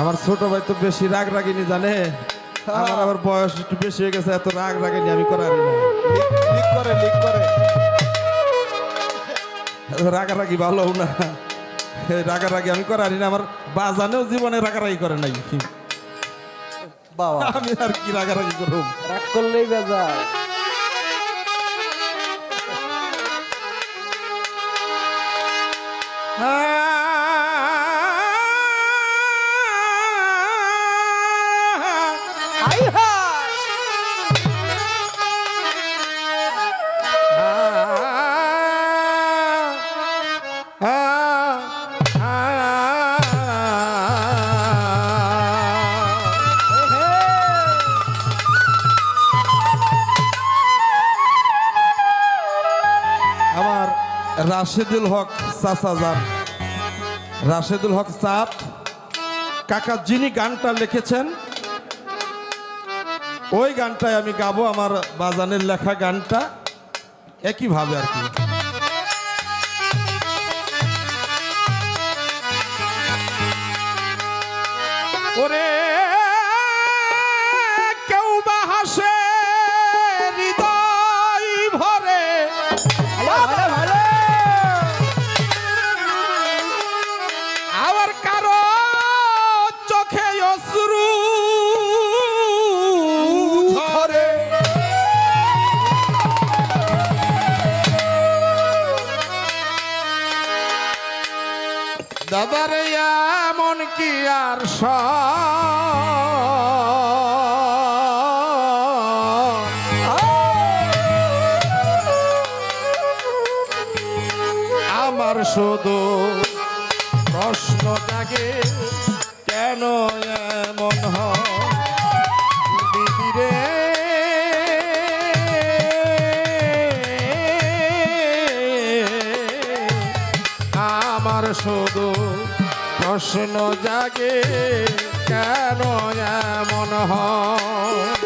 আমার ছোট ভাই তো বেশি রাগ রাগিনি জানে? আমার আবার বয়স একটু বেশি হয়ে গেছে এত রাগ রাগিনি আমি করারি না লিক করে লিক করে। রাগারাগি ভালো না। রাগারাগি আমি করারি না আমার বাজানেও জীবনে রাগারাগি করে নাই। বাবা। আমি আর কি রাগারাগি করব? রাগ করলেই বেজার। হাই! রাশেদুল হক চাচা রাশেদুল হক চাপ কাকা, যিনি গানটা লিখেছেন, ওই গানটাই আমি গাবো আমার বাজানের লেখা গানটা। একইভাবে আর কি। ওরে, কেউ হাসে, হৃদয় ভরে। দাদার এমন কি আর আমার শুধু প্রশ্ন জাগে। আমার শুধু প্রশ্ন জাগে কেন এমন হয়?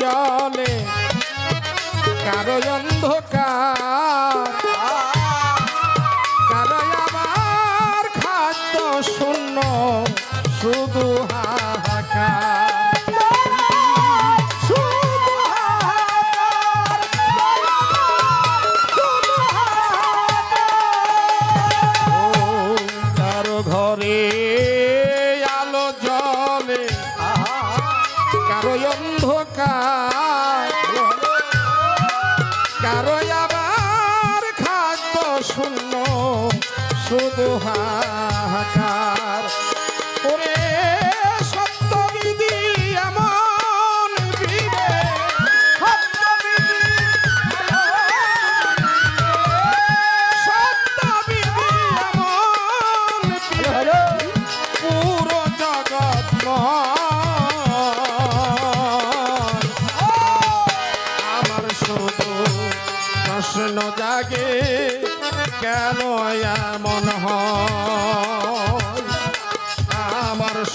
জলে কারও অন্ধকার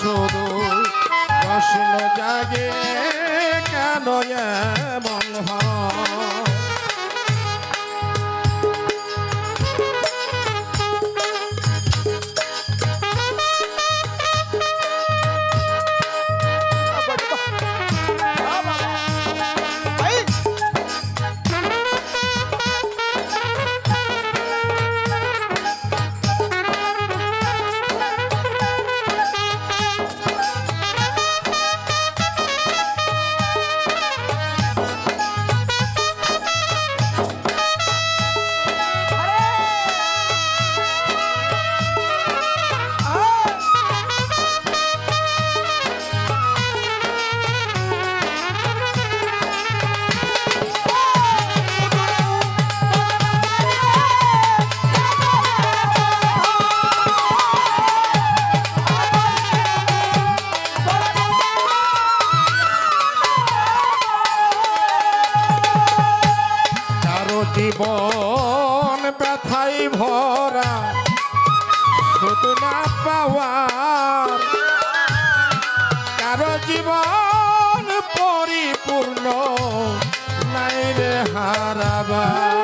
শুধু প্রশ্ন জাগে কেন এমন হয়? জীবন ব্যথাই ভরা শুধু না পাওয়ার। কারও জীবন পরিপূর্ণ নাই রে হারাবার।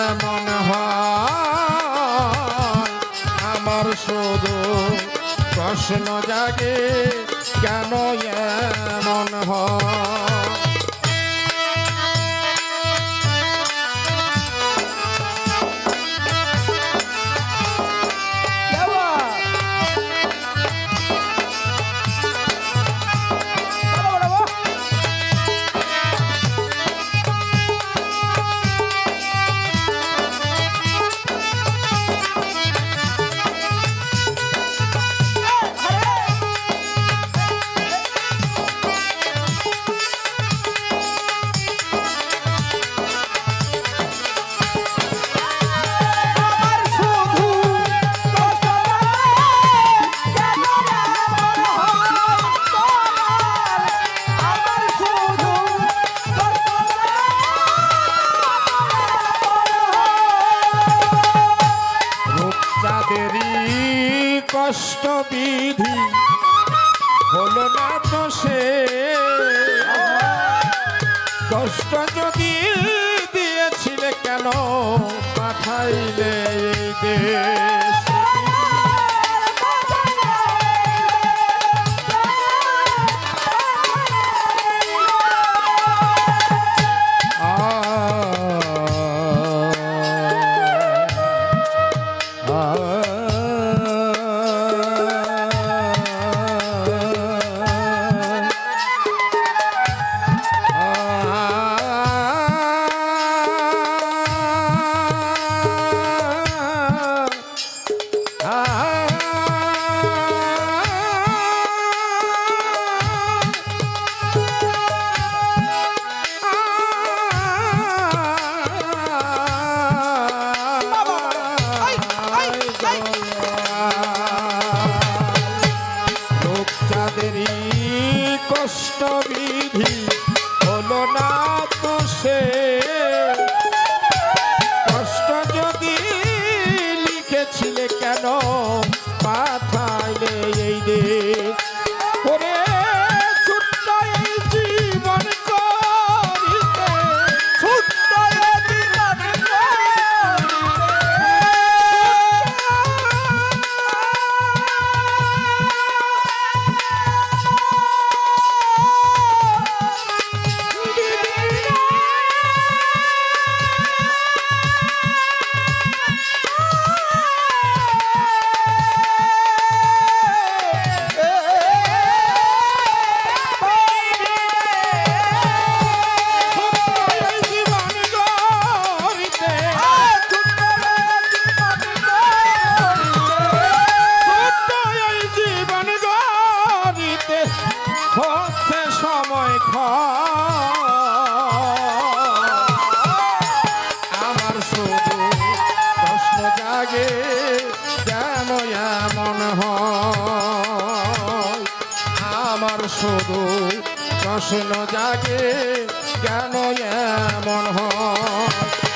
এমন হয় আমার শুধু প্রশ্ন জাগে কেন এমন হয়? আমার শুধু প্রশ্ন জাগে কেন এমন আমার শুধু প্রশ্ন জাগে কেন এমন হয়।